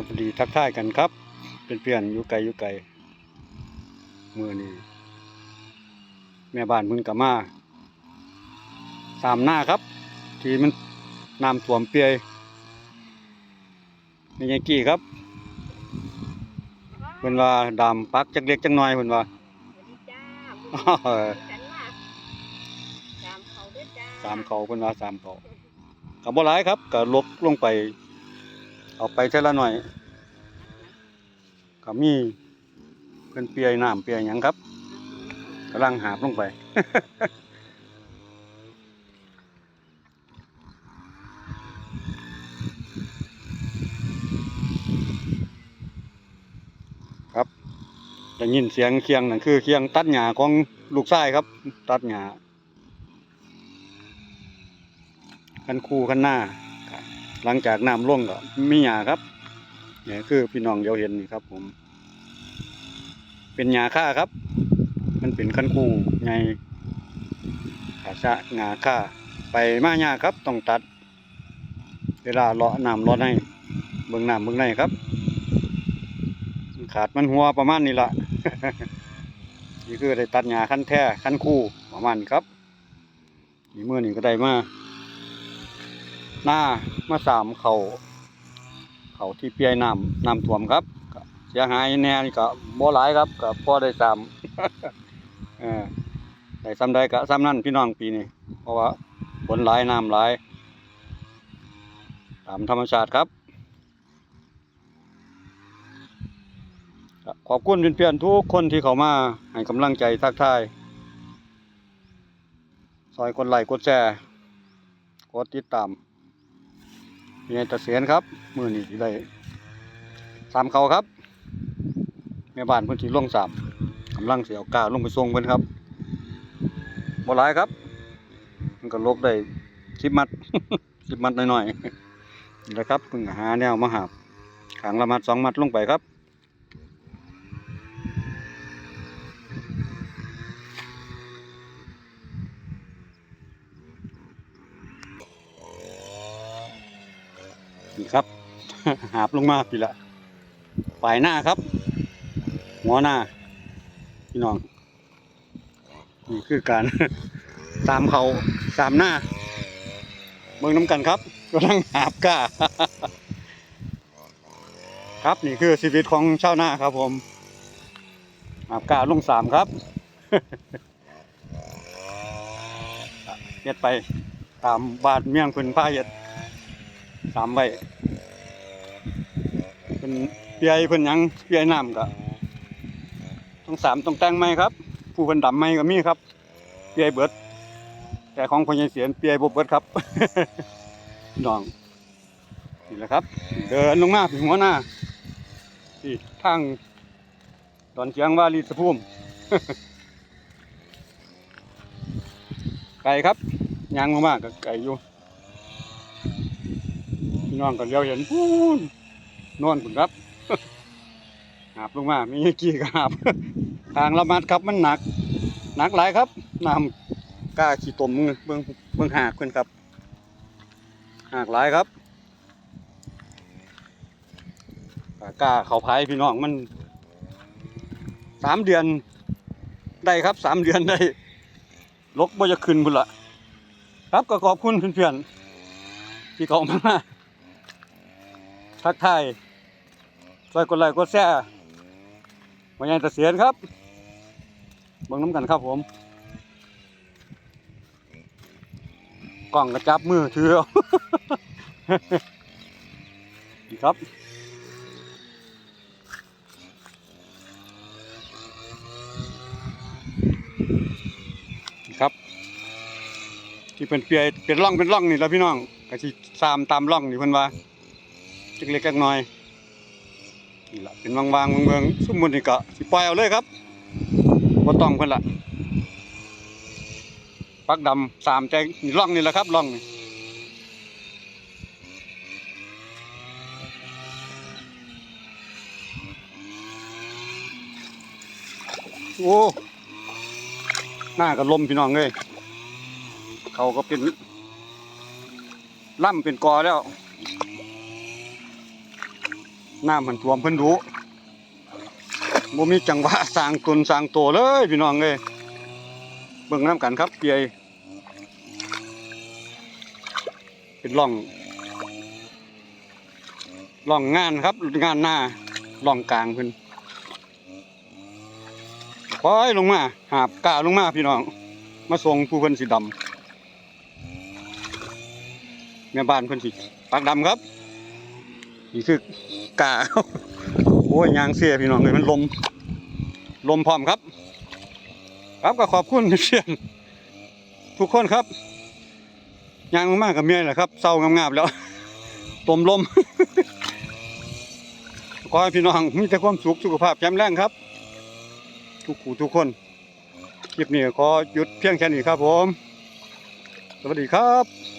สวัสดีทักทายกันครับเป็นเพื่อนอยู่ไกลอยู่ไกลมือนี้แม่บ้านเพิ่งกลับมาสามหน้าครับ ที่มันน้ำท่วมเปียนี่ยังกี้ครับเพิ่นว่าดำปักจักเล็กจักน้อยเพิ่นว่าสวัสดีจ้าอ้าวฉันมาตามเขาด้วยจ้าสามเขาเพิ่นว่าสามเขาก็บ่หลายครับก็ลดลงไป เอาไปเท่าละหน่อยก็มีเพิ่นเปียน้ำเปียหยังครับกำลังหาบลงไป ครับได้ยินเสียงเคียงนั่นคือเคียงตัดหญ้าของลูกชายครับ ตัดหญ้าคันคู่คันหน้า หลังจากน้ำล่วงก็มีหญ้าครับเนี่ยคือพี่น้องเดี๋ยวเห็นนี่ครับ ผม เป็นหญ้าค่าครับ มันเป็นคันคู่ไงขาชะหญ้าค่า ไปมาหญ้าครับต้องตัด เวลาเลาะน้ำเลาะในเบื้องน้ำเบื้องในครับ ขาดมันหัวประมาณนี้ละนี่คือได้ตัดหญ้าขั้นแท้ขั้นคู่ประมาณครับนี่เมื่อนี้ก็ได้มา หน้ามาสามเขาเขาที่เปียน้ำน้ำท่วมครับเสียหายแน่นี่ก็บ่หลายครับก็พอได้สามเออได้ซ้ำได้ก็ซ้ำนั่นพี่น้องปีนี้เพราะว่าฝนหลายน้ำหลายตามธรรมชาติครับขอบคุณเพื่อนๆทุกคนที่เข้ามาให้กำลังใจทักทายซอยกดไลค์กดแชร์กดติดตาม มีไงตะเสียนครับ มือนี่ได้สามเขาครับแม่บ้านพื้นที่ลงสามกำลังเสียวกาลงไปทรงเพิ่นครับบ่หลายครับ มันก็ลบได้สิบมัดสิบมัดหน่อยๆนี่แหละครับเพิ่งหาแนวมาหาบขางละมัดสองมัดลงไปครับ นี่ครับ หาบลงมาพี่ละปลายหน้าครับ หัวหน้า พี่น้อง นี่คือการ ตามเขาตามหน้าเบิ่งน้ำกันครับกำลังหาบก้า ครับนี่คือชีวิตของชาวนาครับผม หาบก้าลงสามครับเฮ็ดไปตามบาดเมี่ยงเพิ่นพาเฮ็ด สามไว้เพิ่นเปียเพิ่นยังเปียน้ำก็ต้องสามต้องแต่งไหมครับ ผู้เพิ่นดำไหมก็มีครับ เปียเบิด แต่ของพญเสียนเปียบ่เบิดครับน้องนี่แหละครับ เดินลงมาถึงหัวหน้าที่ทางตอนเชียงว่ารีสะพุ่มไก่ครับยางมากๆก็ไก่อยู่ น้องก็เลี้ยวเห็นพูนนอนพุ่นครับหาบลงมามีกี่กหาบทางละมัดครับมันหนัก หนักหลายครับน้ำกล้าขี่ตมมือเบิ่งเบิ่งหากเพิ่นครับ หากหลายครับกล้าเขาพายพี่น้องมันสามเดือนได้ครับสามเดือนได้ลกบ่จะขึ้นพุ่นละครับก็ขอบคุณเพื่อนๆที่เขามา ทักทายช่วยกดไลค์กดแชร์วันยังตะเสียนครับเบิ่งน้ำกันครับผมกล้องกระจับมือถือเอานี่ครับนี่ครับ ที่เป็นเปียเป็นร่องเป็นร่องนี่แล้วพี่น้องก็สิสามตามร่องนี่เพิ่นว่า จักเล็กจักน้อยนี่ละเป็นวางๆเมืองๆสมมุตินี่ก็สิปล่อยเอาเลยครับบ่ต้องเพิ่นละปักดำสามใจนี่ร่องนี่แหละครับร่องนี่โอ้หน้าก็ลมพี่น้องเลยเขาก็เป็นล่ำเป็นกอแล้ว น้ำมันท่วมเพิ่นดุบ่มีจังหวะสร้างตนสร้างโตเลยพี่น้องเอ้ยเบิ่งน้ำกันครับเปียเป็นร่องร่องงานครับงานหน้าร่องกลางเพิ่นปล่อยลงมา หาบกาลงมาพี่น้อง มาส่งผู้เพิ่นสีดำแม่บ้านเพิ่นสิปากดำครับ นี่คือกาโอ้ยยางเสียพี่น้องเลยมันลม ลมพร้อมครับ ครับก็ขอบคุณเพื่อนทุกคนครับยางมากๆกับเมียแหละครับเศร้างามๆแล้วตมลมขอให้พี่น้องมีแต่ความสุขสุขภาพแข็งแรงครับ ทุกผู้ทุกคนคลิปนี้ขอหยุดเพียงแค่นี้ครับผม สวัสดีครับ